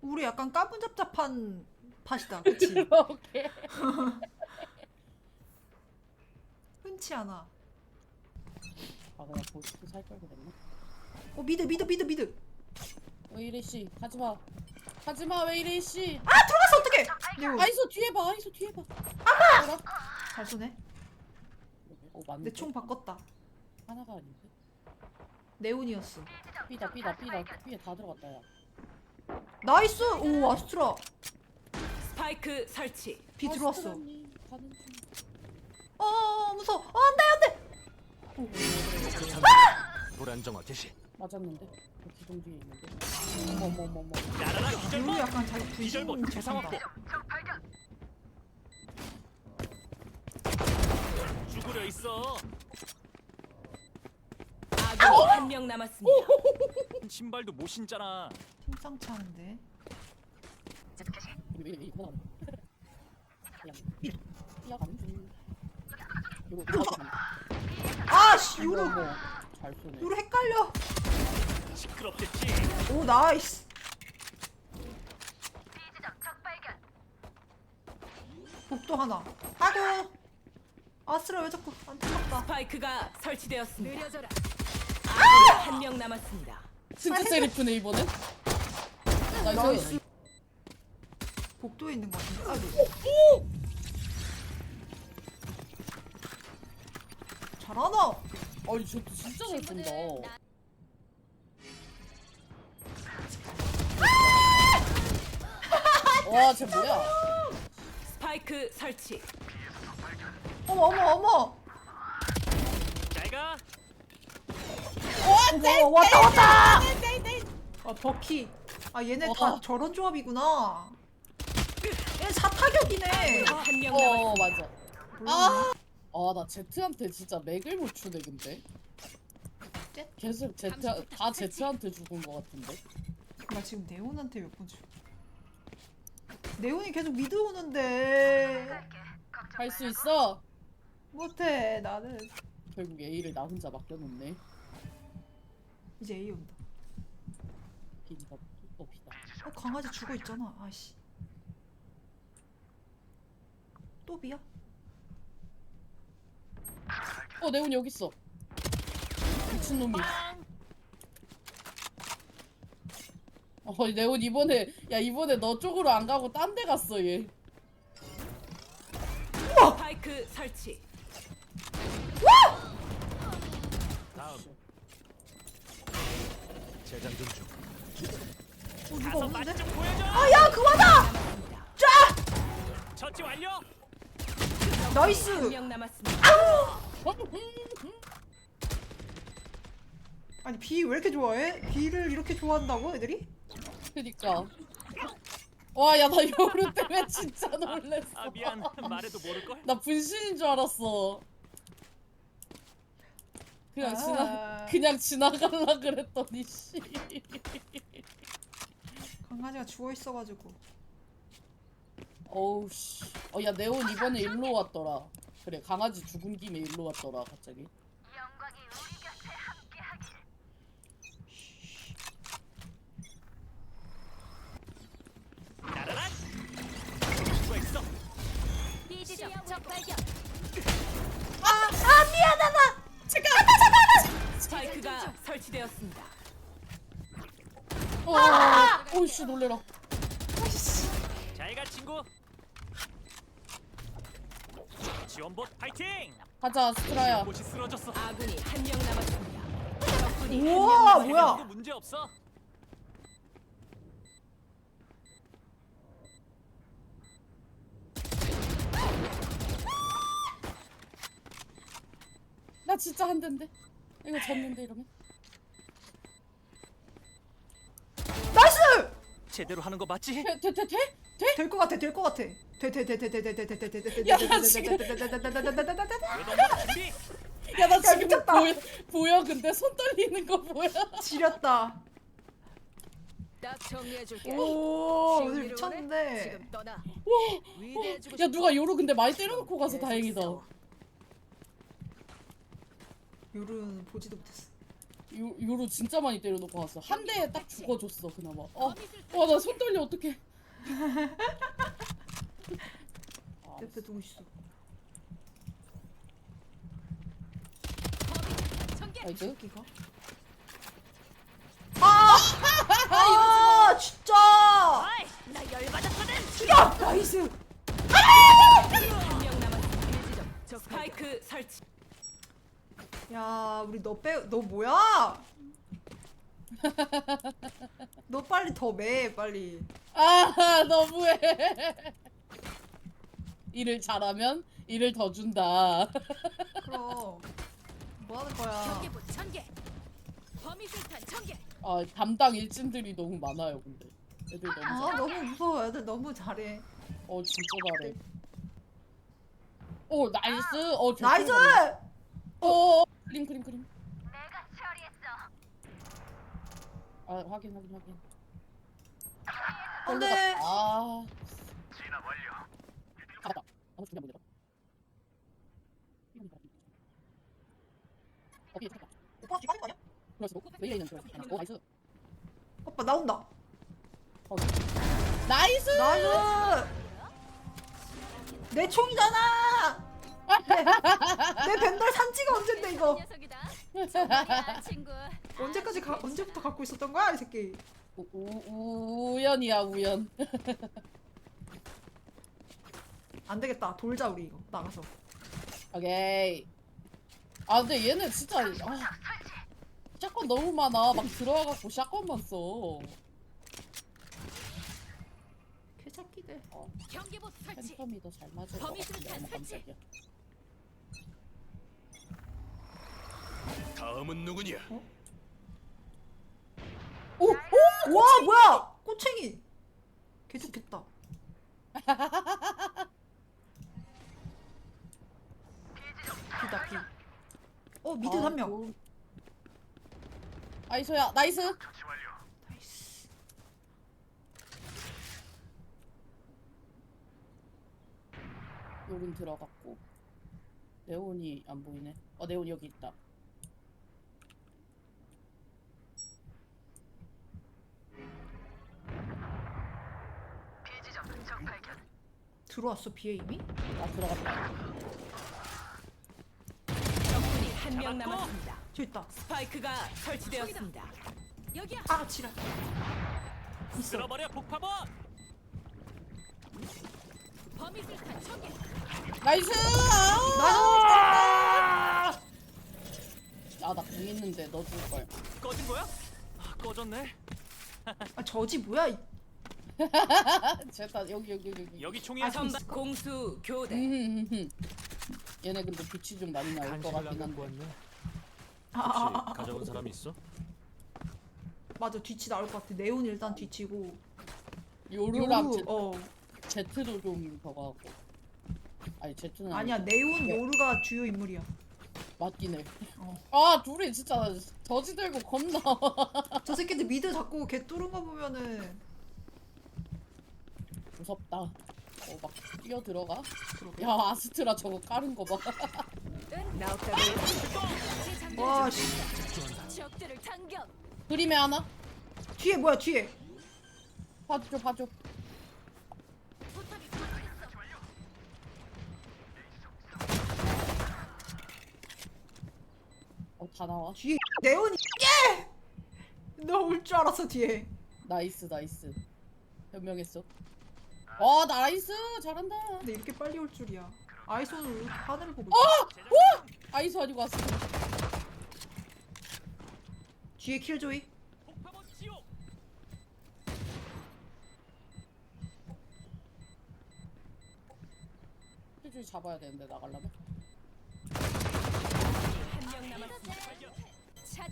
우리 약간 까분잡잡한 팟이다. 그치? 그렇게. 흔치 않아. 아 그냥 보스트 살걸 그랬나? 어 미드 미드 미드 미드. 왜 이래 씨 가지 마. 가지 마 왜 이래 씨. 아 들어갔어 어떡해. 아이소 뒤에 봐 아이소 뒤에 봐. 아마. 잘 쏘네. 어 맞는데. 내총 바꿨다. 하나가 아닌데. 네온이었어. 삐다 삐다 삐다 삐에 다 들어갔다 야. 나이스. 오 아스트라. 스파이크 설치. 비 들어왔어. 가는 중. 어 무서워. 어 안돼 안돼. 불안정화 개시. 맞았는데. 그 기둥 뒤에 있는데. 어머 어머 어머. 날아라 기절복. 약간 자기 대상 잘한다. 확보. 죽으려 있어. 아군이 한 명 남았습니다. 신발도 못 신잖아. 심상치 않은데. 아씨 중. 요로. 요로 헷갈려. 시끄럽겠지. 오 나이스. 복도 하나. 아이고. 아스트라 왜 자꾸 안 틀렸다. 스파이크가 설치되었습니다. 느려져라. 아군이 한명 남았습니다. 진짜 세리프네 이번엔. 나이스. 복도에 있는 것 같은데. 아이고. 잘하나? 아니 저도 진짜 잘 쏜다. 와, 쟤 뭐야? 스파이크 설치. 어머 어머 어머. 잘 가. 어머 왔다 왔다. 아 버키. 아 얘네 다 와. 저런 조합이구나. 얘 사타격이네. 한명 어. 맞아. 아, 아, 나 제트한테 진짜 맥을 못 추네 근데. 쟤? 계속 제트 다 제트한테 죽은 것 같은데. 나 지금 네온한테 몇번 주. 네온이 계속 미드 오는데 할 수 있어. 못해 나는 결국 A를 나 혼자 맡겨놓네. 이제 A 온다. 비다. 어 강아지 죽어 있잖아. 아씨. 또 비야? 어, 네온 여기 있어. 미친 놈이. 어, 네온 이번에 야 이번에 너 쪽으로 안 가고 딴 데 갔어 얘. 스파이크 설치. 다음. 재장전 중. 어 누가 없는데? 맛좀 보여줘. 아야 그만아! 처치 완료. 나이스. 한명 남았습니다. 아니 비 왜 이렇게 좋아해? 비를 이렇게 좋아한다고 애들이? 그니까. 와, 야, 나 요루 때문에 진짜 놀랬어. 아 미안. 말해도 모를 걸. 나 분신인 줄 알았어. 그냥 지나, 아. 그냥 지나갈라 그랬더니, 씨. 강아지가 죽어 있어가지고. 어우, 씨. 어, 야, 네온 이번에 일로 왔더라. 그래, 강아지 죽은 김에 일로 왔더라, 갑자기. 날아라. 있어? 비지점 적 발견. 아 미안하다. 스파이크가 설치되었습니다. 어, 어, 씨, 놀래라. 잘가 친구. 지원봇 파이팅. 가자, 스트라야. 쓰러졌어. 아군이 한 명 남았습니다. 적군이 우와 뭐야? 도 문제 없어. 나 진짜 한 대인데. 이거 졌는데, 이러면. 제대로 하는 거 맞지? 돼? 돼? 돼? 돼? 돼? 될 것 같아 될 것 같아 외동반 준비. 야나 야, 지금 미쳤다. 보여, 보여 근데 손 떨리는 거 보여? 지렸다 딱 정리해줄게. 오 오늘 지금 미쳤네. 지금 떠나. 위대해주고 야 싶어. 누가 요로 근데 많이 때려놓고 가서 다행이다 요런 보지도 못했어 요, 요로 진짜 많이 때려놓고 왔어. 한 대에 딱 죽어줬어 그나마. 어, 와 나 손 떨려 어떡해. 아, 옆에 누구 있어? 나이스. 새끼가? 아! 아, 진짜! 나 열받았거든. 야, 나이스. 한명 남았습니다. 일지점. 적 스파이크 설치. 야, 우리 너 빼, 너 뭐야? 너 빨리 더 매, 빨리. 아 너무해. 일을 잘하면 일을 더 준다. 그럼. 뭐 하는 거야? 경계부 천개. 범위 술탄 천개. 아 담당 일진들이 너무 많아요 근데. 애들 너무 아, 잘해. 너무 무서워. 애들 너무 잘해. 어 진짜 잘해. 오 나이스. 어. 나이스! 어 크림 크림 크림. 내가 처리했어. 아 확인 확인 확인. 안 돼. 아. 진화 완료. 잡았다. 아무 안 들려. 오케이 잡았다. 오빠 뒤가는 거 아니야? 그래서 웨이에 있는 그래서 하나. 오 나이스. 오빠 나온다. 어. 나이스. 나이스! 내 총이잖아! 내, 내 벤달 산지가 이거 녀석이다. 정말이야, 친구. 언제까지 가, 언제부터 갖고 있었던 거야 이 새끼 우, 우, 우연이야 우연. 안 되겠다 돌자 우리 이거 나가서 오케이. 아 근데 얘네 진짜 아, 샷건 너무 많아. 막 들어와갖고 샷건만 써. 개새끼들 경계부 설치. 팬텀이 더 잘 맞을 것 같은데 설치. 깜짝이야. 다음은 누구냐? 오! 오! 와 뭐야 꼬챙이 개 좋겠다 비다 비 어 미드 아, 한명 좋은- 아이소야 나이스. 나이스 요린 들어갔고 네온이 안 보이네. 어 네온 여기 있다. 들어왔어 비에 이미? 아 들어갔다. 적군이 한 명 남았습니다. 저 있다 스파이크가 설치되었습니다. 여기야. 아 지랄 있어 쓸어버려 폭파범! 범위 술탄 천개. 나이스. 나 아나 궁 있는데 넣어줄 걸. 꺼진 거야? 아, 꺼졌네. 아, 저지 뭐야 이- 제가 여기 여기 여기 여기. 여기 총이야. 선박 공수 교대. 음흠흠흠. 얘네 근데 빛이 좀 많이 나올 것 같긴 한데. 아, 아, 아, 아, 가져온 사람 있어? 맞아 뒤치 나올 것 같아 네온 일단 뒤치고 요루랑 요루 제, 어 제트도 좀더 가고. 아니 제트는 아니야. 네온 네. 요루가 주요 인물이야 맞긴 해. 어. 아 둘이 진짜 저지 들고 겁나. 저 새끼들 미드 자꾸 개 뚫은 거 보면은 무섭다. 어 막 뛰어 들어가. 야 아스트라 저거 까는 거 봐. 와 씨. 적들을 당겨. 그림에 하나. 뒤에 뭐야 뒤에 봐줘 봐줘. 파괴됐어. 어다 나와. 뒤에 네온이 예! 너올 줄 알았어 뒤에 나이스 나이스. 현명했어. 와 나이스 잘한다. 근데 이렇게 빨리 올 줄이야 아이소는 왜 이렇게 하늘을 보고 어! 있어 아이스 아니고 아스트. 뒤에 킬조이! 필줄 잡아야 되는데 나가려면.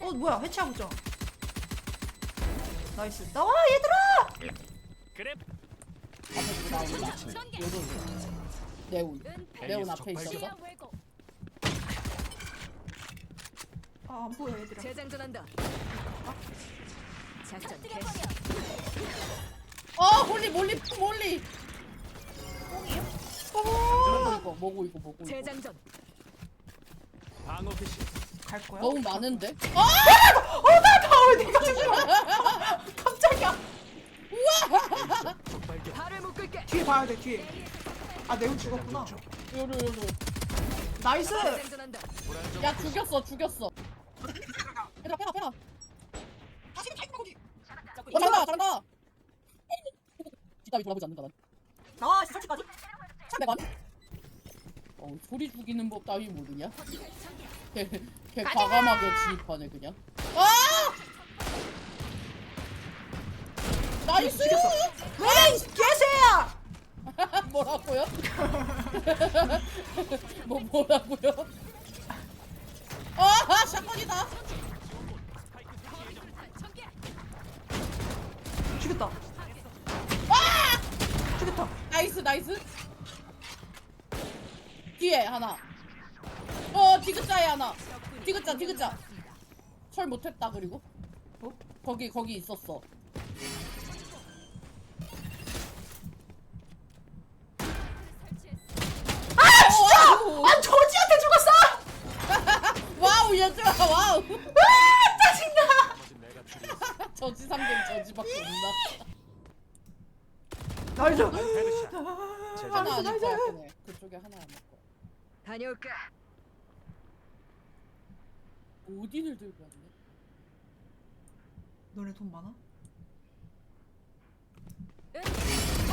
어 뭐야 해체하고 있잖아 나이스 나와 얘들아 그래. 나오는 위치 네온 네온 앞에 있어서 아 안 보여 얘들아 재장전한다. 작전 개시. 어 몰리 몰리 몰리 어 이거 뭐고 이거 뭐고 이거. 재장전. 방어 개시. 갈 거야? 너무 많은데? 어! 어나 다올 내가 지금 깜짝이야 아! 뒤에 뒤에 아 네온 죽었구나 요로 요로. 나이스 생존한다. 야 죽였어 죽였어. 빼라 빼라 빼라. 어 잘한다 잘한다. 뒷담이 돌아보지 않는다 난. 나 설치까지 상대방. 어 소리 죽이는 법 따위 모르냐? 걔, 걔 과감하게 진입하네 그냥. 아! 나이스! 에이 개새야 뭐라고요? 뭐 뭐라고요? 아 샷건이다. 범위술탄 전개. 죽였다 죽였다 나이스 나이스. 뒤에 하나. 어 디귿자에 하나. 디귿자 디귿자. 철 못했다 그리고. 어? 거기 거기 있었어. 와우 얘들아 와우. 아 짜증나. 저지 삼겹 저지밖에 없나? 나이스. 하나. 거야 걔네. 그쪽에 하나 아닐 거야. 다녀올까? 오딘을 들고 왔네. 너네 돈 많아?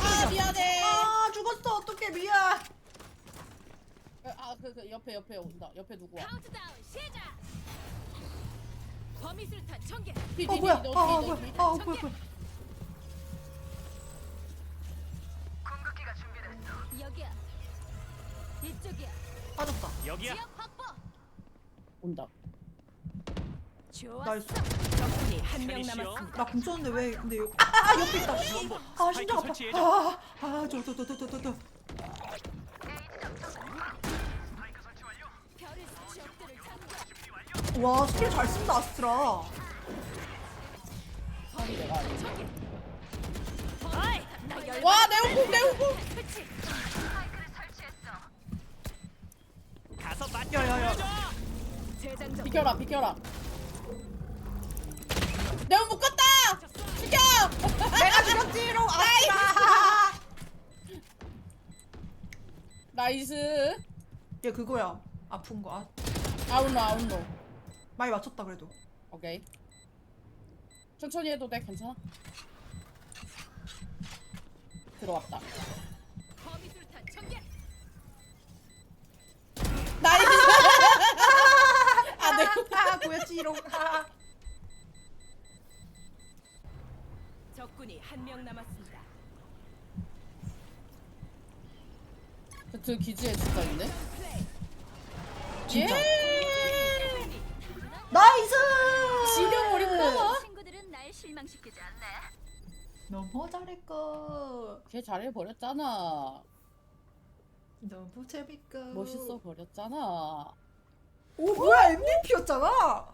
아 미안해. 아 죽었어 그 그 옆에 옆에 온다. 옆에 누구 와? 카운트다운 시작. 범위술탄 전개. 뒤, 어 뒤, 뭐야 뒤, 아너 아, 뒤, 너 뭐야 뒤. 아 뭐야 뭐야 여기야. 이쪽이야. 빠졌다 여기야. 지역 확보. 온다. 좋았어. 나이스 적군이 한명 샤니시여. 남았습니다. 나 궁쳤는데 왜 근데 여기 아, 아 옆에 있다 아 심장 아파 설치해줘. 아아저저저저저저 와 스킬 잘 쓴다 아스트라. 와 내오공 내오공. 가서. 비켜라 비켜라. 내가 묶었다. 죽여. 내가 죽였지롱 아스트라 나이스. 얘 그거야 아픈 거 아, 아웃로 아웃로. 많이 맞췄다 그래도 오케이. 천천히 해도 돼 괜찮아. 들어왔다. 범위술탄 전개. 나이스. 아 네. 아 아. 적군이 한 명 남았습니다. 그 기지에 진짜 있네. 진짜 예. 나이스 지려버린다. 친구들은 날 실망시키지 않네. 너무 잘했고 걔 잘해 버렸잖아. 너무 재밌고 멋있어 버렸잖아. 오 뭐야 MVP였잖아